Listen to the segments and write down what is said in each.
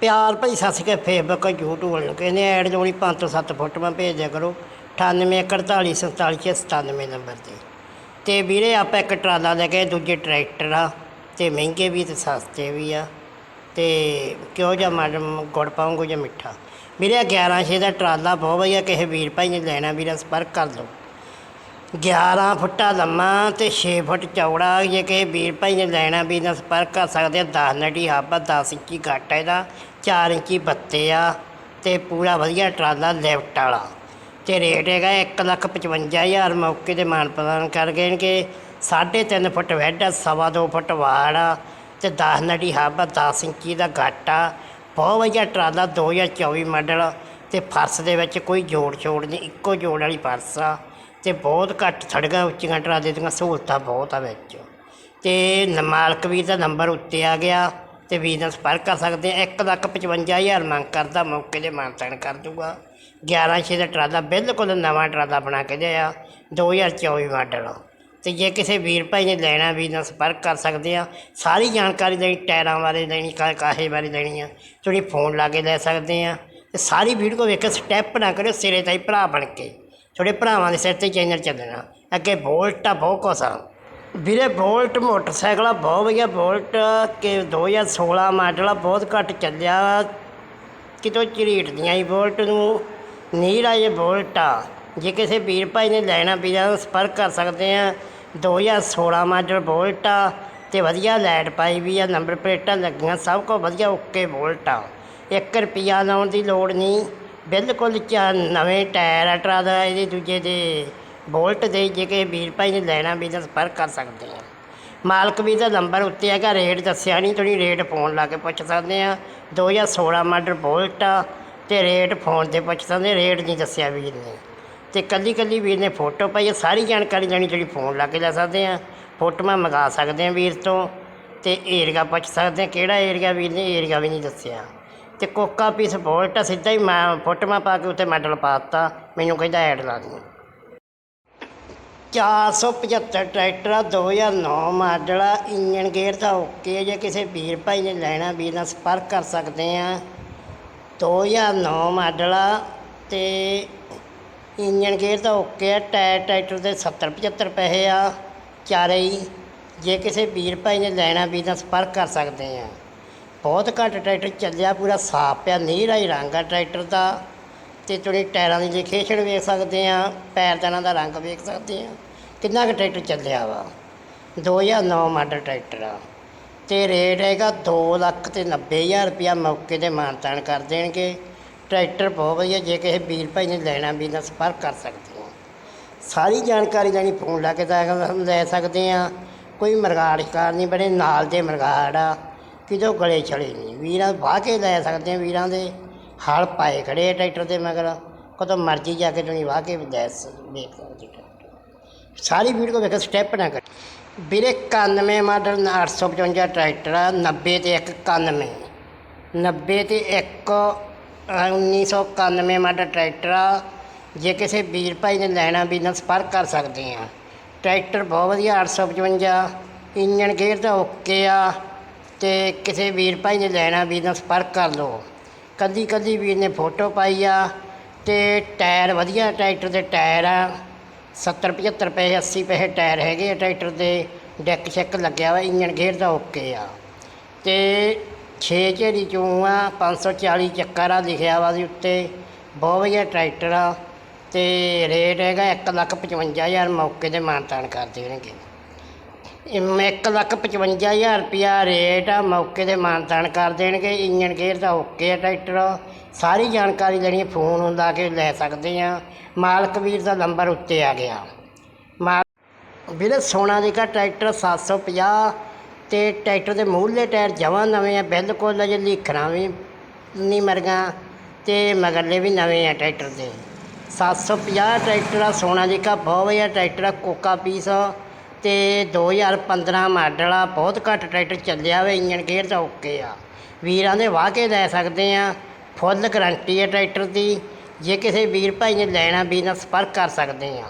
ਪਿਆਰ ਭਾਈ ਸੱਸ ਕੇ Facebook YouTube ਵੱਲੋਂ ਕਹਿੰਦੇ ਐਡ ਲਾਉਣੀ 5 ਤੋਂ 7 ਫੋਟੋਆਂ ਭੇਜ ਦਿਆ ਕਰੋ। 9841474797 ਨੰਬਰ ਤੇ। ਤੇ ਵੀਰੇ ਆਪਾਂ ਇੱਕ ਟਰਾਲਾ ਲੈ ਕੇ ਦੂਜੇ ਟਰੈਕਟਰ ਆ, ਤੇ ਮਹਿੰਗੇ ਵੀ ਤੇ ਸਸਤੇ ਵੀ ਆ। ਤੇ ਕਿਉਂ ਜਾਂ ਮੈਡਮ ਗੁੜ ਪਾਉਂਗੋ ਜਾਂ ਮਿੱਠਾ? ਵੀਰੇ 1100 ਦਾ ਟਰਾਲਾ ਬਹੁਤ ਵਧੀਆ, ਕਿਸੇ ਵੀਰ ਭਾਈ ਨੇ ਲੈਣਾ, ਵੀਰਾ ਸੰਪਰਕ ਕਰ ਲਓ ਗਿਆਰ੍ਹਾਂ ਫੁੱਟਾਂ ਲੰਮਾ ਅਤੇ ਛੇ ਫੁੱਟ ਚੌੜਾ, ਜੇ ਕਿ ਵੀਰ ਭਾਈ ਨੇ ਲੈਣਾ ਵੀ ਨਾ ਸੰਪਰਕ ਕਰ ਸਕਦੇ ਆ। ਦਸ ਨਟੀ ਹਾਬਾ 10 ਇੰਚੀ ਘੱਟ ਹੈ ਇਹਦਾ, ਚਾਰ ਇੰਚੀ ਬੱਤੇ ਆ ਅਤੇ ਪੂਰਾ ਵਧੀਆ ਟਰਾਲਾ ਲਿਫਟ ਵਾਲਾ। ਅਤੇ ਰੇਟ ਹੈਗਾ 155000 ਮੌਕੇ ਤੇ ਮਾਨ ਪ੍ਰਦਾਨ ਕਰ ਗਏ ਨੇ ਕਿ 3.5 ਫੁੱਟ ਵੈੱਡ ਆ, ਸਵਾ ਦੋ ਫੁੱਟ ਵਾੜ ਆ ਅਤੇ ਦਸ ਨਟੀ ਹਾਬਾ 10 ਇੰਚੀ ਦਾ ਘੱਟ ਆ। ਬਹੁਤ ਵਧੀਆ ਟਰਾਲਾ 2024 ਮਾਡਲ ਅਤੇ ਫਰਸ਼ ਦੇ ਵਿੱਚ ਕੋਈ ਜੋੜ ਛੋੜ ਨਹੀਂ, ਇੱਕੋ ਜੋੜ ਵਾਲੀ ਫਰਸ਼ ਆ। ਤੇ ਬਹੁਤ ਘੱਟ ਸੜਕਾਂ ਉੱਚੀਆਂ ਟਰਾਲੇ ਦੀਆਂ ਸਹੂਲਤਾਂ ਬਹੁਤ ਆ ਵਿੱਚ। ਤੇ ਨ- ਮਾਲਕ ਵੀਰ ਦਾ ਨੰਬਰ ਉੱਤੇ ਆ ਗਿਆ, ਤੇ ਵੀਰ ਨਾਲ ਸੰਪਰਕ ਕਰ ਸਕਦੇ ਆ। 155000 ਮੰਗ ਕਰਦਾ, ਮੌਕੇ 'ਤੇ ਮਾਨਤਾਨ ਕਰ ਦੂਗਾ। 1100 ਦਾ ਟਰਾਲਾ ਬਿਲਕੁਲ ਨਵਾਂ ਟਰਾਲਾ ਬਣਾ ਕੇ ਦਿਆ 2024 ਮਾਡਲ। ਤੇ ਜੇ ਕਿਸੇ ਵੀਰ ਭਾਈ ਨੇ ਲੈਣਾ ਵੀਰ ਨਾਲ ਸੰਪਰਕ ਕਰ ਸਕਦੇ ਆ। ਸਾਰੀ ਜਾਣਕਾਰੀ ਦੇਣੀ, ਟਾਇਰਾਂ ਬਾਰੇ ਦੇਣੀ, ਕਾ- ਕਾਹੇ ਬਾਰੇ ਦੇਣੀ ਆ। ਤੁਸੀਂ ਫੋਨ ਲਾ ਕੇ ਲੈ ਸਕਦੇ ਆ। ਤੇ ਸਾਰੀ ਵੀਡੀਓ ਵੇਖ ਕੇ ਸਟੈਪ ਨਾ ਕਰਿਓ, ਸਿਰੇ ਤਾਈ ਭਰਾ ਬਣ ਕੇ। ਤੁਹਾਡੇ ਭਰਾਵਾਂ ਦੇ ਸਿਰ ਤੇ ਚੈਨਲ ਚੱਲਣਾ। ਅੱਗੇ ਬੋਲਟ ਆ, ਬਹੁਤ ਕੁਛ ਆ। ਵੀਰੇ ਬੋਲਟ ਮੋਟਰਸਾਈਕਲ ਆ, ਬਹੁਤ ਵਧੀਆ। ਬੋਲਟ ਕਿ 2016 ਮਾਡਲ ਆ, ਬਹੁਤ ਘੱਟ ਚੱਲਿਆ। ਕਿਤੋਂ ਝਰੀਟਦੀਆਂ ਹੀ ਬੋਲਟ ਨੂੰ। ਨੀਰ ਆ ਇਹ ਬੋਲਟ ਆ। ਜੇ ਕਿਸੇ ਵੀਰ ਭਾਈ ਨੇ ਲੈਣਾ ਵੀਰਾਂ ਨਾਲ ਸੰਪਰਕ ਕਰ ਸਕਦੇ ਆ। 2016 ਮਾਡਲ ਬੋਲਟ ਆ ਤੇ ਵਧੀਆ ਲਾਈਟ ਪਾਈ ਵੀ ਆ, ਨੰਬਰ ਪਲੇਟਾਂ ਲੱਗੀਆਂ, ਸਭ ਕੁਝ ਵਧੀਆ, ਓਕੇ ਬੋਲਟ ਆ। 1 ਰੁਪਿਆ ਲਾਉਣ ਦੀ ਲੋੜ ਨਹੀਂ। ਬਿਲਕੁਲ ਚਾ ਨਵੇਂ ਟਾਇਰ ਆ ਟਰਾ ਦਾ ਇਹਦੇ ਦੂਜੇ ਦੇ ਬੋਲਟ ਦੇ ਜੇ ਕਿ ਵੀਰ ਭਾਈ ਨੇ ਲੈਣਾ ਵੀ ਤਾਂ ਸੰਪਰਕ ਕਰ ਸਕਦੇ ਆ। ਮਾਲਕ ਵੀ ਦਾ ਨੰਬਰ ਉੱਤੇ ਹੈਗਾ, ਰੇਟ ਦੱਸਿਆ ਨਹੀਂ, ਤੁਸੀਂ ਰੇਟ ਫੋਨ ਲਾ ਕੇ ਪੁੱਛ ਸਕਦੇ ਆ। 2016 ਮਾਡਲ ਬੋਲਟ ਆ ਤੇ ਰੇਟ ਫੋਨ ਤੇ ਪੁੱਛ ਸਕਦੇ, ਰੇਟ ਨਹੀਂ ਦੱਸਿਆ ਵੀਰ ਨੇ। ਤੇ ਕੱਲੀ ਕੱਲੀ ਵੀਰ ਨੇ ਫੋਟੋ ਪਾਈ ਸਾਰੀ ਜਾਣਕਾਰੀ ਲੈਣੀ ਜਿਹੜੀ ਫੋਨ ਲਾ ਕੇ ਲੈ ਸਕਦੇ ਆ। ਫੋਟੋਆਂ ਮੰਗਾ ਸਕਦੇ ਆ ਵੀਰ ਤੋਂ ਤੇ ਏਰੀਆ ਪੁੱਛ ਸਕਦੇ ਆ, ਕਿਹੜਾ ਏਰੀਆ ਵੀਰ ਨੇ, ਏਰੀਆ ਵੀ ਨਹੀਂ ਦੱਸਿਆ। ਅਤੇ ਕੋਕਾ ਪੀਸ ਬੋਲਟ ਸਿੱਧਾ ਹੀ ਮੈਂ ਫੋਟੋਆਂ ਪਾ ਕੇ ਉੱਤੇ ਪਾ ਦਿੱਤਾ। ਮੈਨੂੰ ਕਹਿੰਦਾ ਐਡ ਲਾ ਦੀ। 475 ਟਰੈਕਟਰ ਆ 2009 ਮਾਡਲ ਆ ਇੰਜਨ ਗੇਅਰ ਦਾ ਓਕੇ ਜੇ ਕਿਸੇ ਵੀਰ ਭਾਈ ਨੇ ਲੈਣਾ, ਵੀਰ ਨਾਲ ਸੰਪਰਕ ਕਰ ਸਕਦੇ ਆ। 2009 ਮਾਡਲ ਆ ਤੇ ਇੰਜਨ ਗੇਅਰ ਦਾ ਓਕੇ ਆ, ਟਾਇਰ ਟਰੈਕਟਰ ਦੇ 70 75 ਪੈਸੇ ਆ। ਚਾਰੇ ਹੀ, ਜੇ ਕਿਸੇ ਵੀਰ ਭਾਈ ਨੇ ਲੈਣਾ, ਵੀਰ ਨਾਲ ਸੰਪਰਕ ਕਰ ਸਕਦੇ ਆ। ਬਹੁਤ ਘੱਟ ਟਰੈਕਟਰ ਚੱਲਿਆ, ਪੂਰਾ ਸਾਫ਼ ਪਿਆ ਨੀਰਾ ਹੀ ਰੰਗ ਆ ਟਰੈਕਟਰ ਦਾ। ਤੇ ਤੁਸੀਂ ਟਾਇਰਾਂ ਦੀ ਲਿਖੇਸ਼ਣ ਵੇਖ ਸਕਦੇ ਆ ਪੈਰਦਾਨਾਂ ਦਾ ਰੰਗ ਵੇਖ ਸਕਦੇ ਆ, ਕਿੰਨਾ ਕੁ ਟਰੈਕਟਰ ਚੱਲਿਆ ਵਾ? 2009 ਮਾਡਲ ਟਰੈਕਟਰ ਆ। ਤੇ ਰੇਟ ਹੈਗਾ 2 ਲੱਖ ਤੇ 90000 ਰੁਪਇਆ ਮੌਕੇ ਤੇ ਮਾਨਤਾਨ ਕਰ ਦੇਣਗੇ। ਟਰੈਕਟਰ ਬਹੁਤ ਵਧੀਆ, ਜੇ ਕਿਸੇ ਵੀਰ ਭਾਈ ਨੇ ਲੈਣਾ ਵੀ ਨਾਲ ਸੰਪਰਕ ਕਰ ਸਕਦੇ ਹੋ ਸਾਰੀ ਜਾਣਕਾਰੀ ਲੈਣੀ ਫੋਨ ਲਾ ਕੇ ਤਾਂ ਲੈ ਸਕਦੇ ਆ। ਕੋਈ ਮਰਗਾੜ ਸ਼ਿਕਾਰ ਨਹੀਂ, ਬੜੇ ਨਾਲ ਦੇ ਮਰਗਾੜ ਆ। ਕਿਦੋਂ ਗਲੇ ਛੜੇ ਨਹੀਂ? ਵੀਰਾਂ ਵਾਹ ਕੇ ਲੈ ਸਕਦੇ ਆ ਵੀਰਾਂ ਦੇ ਹਲ ਪਾਏ ਖੜੇ ਆ ਟਰੈਕਟਰ ਦੇ ਮਗਰ। ਕਦੋਂ ਮਰਜ਼ੀ ਜਾ ਕੇ ਤੁਸੀਂ ਵਾਹ ਕੇ ਲੈ ਦੇਖ ਸਕਦੇ ਟਰੈਕਟਰ। ਸਾਰੀ ਵੀਡੀਓ ਵੇਖੋ ਸਟੈਪ ਨਾ ਕਰ। ਵੀਰੇ 91 ਮਾਡਲ 855 ਟਰੈਕਟਰ ਆ 90 ਤੇ 1 91 90 ਤੇ 1 1991 ਮਾਡਲ ਟਰੈਕਟਰ ਆ। ਜੇ ਕਿਸੇ ਵੀਰ ਭਾਈ ਨੇ ਲੈਣਾ ਵੀ ਨਾਲ ਸੰਪਰਕ ਕਰ ਸਕਦੇ ਆ ਟਰੈਕਟਰ ਬਹੁਤ ਵਧੀਆ 855 ਇੰਜਨ ਗੇਅਰ ਤਾਂ ਓਕੇ ਆ। ਤੇ ਕਿਸੇ ਵੀਰ ਭਾਈ ਨੇ ਲੈਣਾ ਵੀਰ ਨਾਲ ਸੰਪਰਕ ਕਰ ਲਓ। ਕੱਲੀ ਕੱਲੀ ਵੀਰ ਨੇ ਫੋਟੋ ਪਾਈ ਆ ਤੇ ਟਾਇਰ ਵਧੀਆ ਟਰੈਕਟਰ ਦੇ ਟਾਇਰ ਆ। 70 75 ਪੈਸੇ 80 ਪੈਸੇ ਟਾਇਰ ਹੈਗੇ ਆ ਟਰੈਕਟਰ ਦੇ, ਡੈਕ ਚੈੱਕ ਲੱਗਿਆ ਵਾ ਇੰਜਨ ਗੇਅਰ ਦਾ ਓਕੇ ਆ। ਤੇ 6 ਝੇਰੀ ਚੋਂ ਆ 540 ਚੱਕਰ ਆ ਲਿਖਿਆ ਵਾ ਦੇ ਉੱਤੇ, ਬਹੁਤ ਵਧੀਆ ਟਰੈਕਟਰ ਆ। ਤੇ ਰੇਟ ਹੈਗਾ 155000 ਮੌਕੇ ਤੇ ਮਾਨਤਾਨ ਕਰ ਦੇਣਗੇ। ਇਹ ਇੱਕ ਲੱਖ ਪਚਵੰਜਾ ਹਜ਼ਾਰ ਰੁਪਿਆ ਰੇਟ ਆ, ਮੌਕੇ ਤੇ ਮਾਨਤਾਨ ਕਰ ਦੇਣਗੇ। ਇੰਜਨ ਗੇਅਰ ਦਾ ਓਕੇ ਆ ਟਰੈਕਟਰ। ਸਾਰੀ ਜਾਣਕਾਰੀ ਲੈਣੀ ਫੋਨ ਹੁੰਦਾ ਕੇ ਲੈ ਸਕਦੇ ਆ। ਮਾਲਕ ਵੀਰ ਦਾ ਨੰਬਰ ਉੱਤੇ ਆ ਗਿਆ। ਮਾਲ ਵੀਰੇ, ਸੋਨਾ ਜੀ ਦਾ ਟਰੈਕਟਰ 750 ਤੇ ਟਰੈਕਟਰ ਦੇ ਮੂਹਰਲੇ ਟਾਇਰ ਜਮਾਂ ਨਵੇਂ ਆ, ਬਿਲਕੁਲ ਅਜੇ ਲਿਖਣਾ ਵੀ ਨਹੀਂ ਮਰਗਾ ਤੇ ਮਗਰਲੇ ਵੀ ਨਵੇਂ ਆ ਟਰੈਕਟਰ ਦੇ। 750 ਟਰੈਕਟਰ ਆ, ਸੋਨਾ ਜੀ ਦਾ ਬਹੁਤ ਵਧੀਆ ਟਰੈਕਟਰ ਆ, ਕੋਕਾ ਪੀਸ। ਅਤੇ ਦੋ ਹਜ਼ਾਰ ਪੰਦਰਾਂ ਮਾਡਲ ਆ, ਬਹੁਤ ਘੱਟ ਟਰੈਕਟਰ ਚੱਲਿਆ ਵਾ ਇੰਜਨ ਗੇਅਰ ਦਾ ਓਕੇ ਆ। ਵੀਰਾਂ ਦੇ ਵਾਹ ਕੇ ਲੈ ਸਕਦੇ ਆ, ਫੁੱਲ ਗਰੰਟੀ ਹੈ ਟਰੈਕਟਰ ਦੀ। ਜੇ ਕਿਸੇ ਵੀਰ ਭਾਈ ਨੇ ਲੈਣਾ ਵੀ ਨਾਲ ਸੰਪਰਕ ਕਰ ਸਕਦੇ ਆ।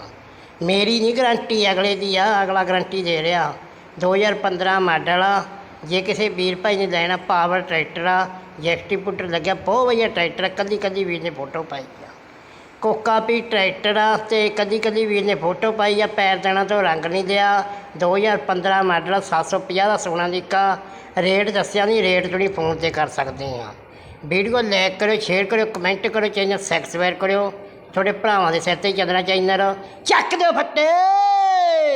ਮੇਰੀ ਨਹੀਂ ਗਰੰਟੀ ਅਗਲੇ ਦੀ ਆ, ਅਗਲਾ ਗਰੰਟੀ ਦੇ ਰਿਹਾ। 2015 ਮਾਡਲ ਆ, ਜੇ ਕਿਸੇ ਵੀਰ ਭਾਈ ਨੇ ਲੈਣਾ ਪਾਵਰ ਟਰੈਕਟਰ ਆ ਡਿਸਟ੍ਰੀਬਿਊਟਰ ਲੱਗਿਆ, ਬਹੁਤ ਵਧੀਆ ਟਰੈਕਟਰ ਕੱਲੀ ਕੱਲੀ ਵੀਰ ਨੇ ਫੋਟੋ ਪਾਈ ਆ। ਕੋਕਾ ਵੀ ਟਰੈਕਟਰ ਆ ਅਤੇ ਕਦੀ ਕਦੀ ਵੀਰ ਨੇ ਫੋਟੋ ਪਾਈ ਆ, ਪੈਰ ਦੇਣਾ ਤੋਂ ਰੰਗ ਨਹੀਂ ਲਿਆ 2015 ਮਾਡਲ 750 ਦਾ ਸੋਨਾ ਲਿਕਾ ਰੇਟ ਦੱਸਿਆ ਨਹੀਂ, ਰੇਟ ਤੁਸੀਂ ਫੋਨ ਤੇ ਕਰ ਸਕਦੇ ਆ। ਵੀਡੀਓ ਲਾਈਕ ਕਰਿਓ, ਸ਼ੇਅਰ ਕਰਿਓ, ਕਮੈਂਟ ਕਰਿਓ, ਚੈਨਲ ਸਬਸਕ੍ਰਾਈਬ ਕਰਿਓ। ਤੁਹਾਡੇ ਭਰਾਵਾਂ ਦੇ ਸਿਰ ਤੇ ਚੱਲਣਾ ਚਾਹੀਦਾ ਚੱਕ ਦਿਓ ਫੱਟੇ!